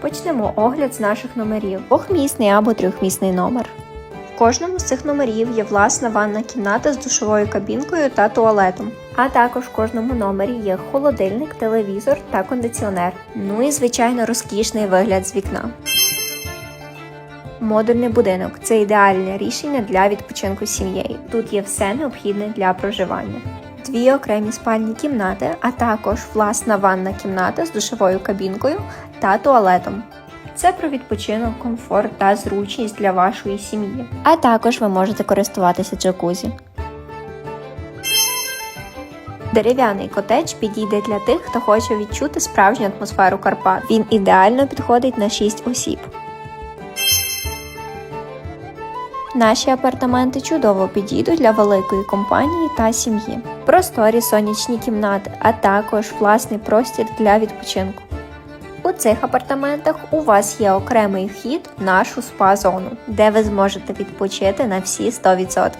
Почнемо огляд з наших номерів. Двохмісний або трьохмісний номер. В кожному з цих номерів є власна ванна кімната з душовою кабінкою та туалетом. А також в кожному номері є холодильник, телевізор та кондиціонер. Ну і звичайно розкішний вигляд з вікна. Модульний будинок це ідеальне рішення для відпочинку з. Тут є все необхідне для проживання. Дві окремі спальні кімнати, а також власна ванна кімната з душовою кабінкою та туалетом. Це про відпочинок, комфорт та зручність для вашої сім'ї. А також ви можете користуватися джакузі. Дерев'яний котедж підійде для тих, хто хоче відчути справжню атмосферу Карпат. Він ідеально підходить на 6 осіб. Наші апартаменти чудово підійдуть для великої компанії та сім'ї. Просторі сонячні кімнати, а також власний простір для відпочинку. У цих апартаментах у вас є окремий вхід в нашу спа-зону, де ви зможете відпочити на всі 100%.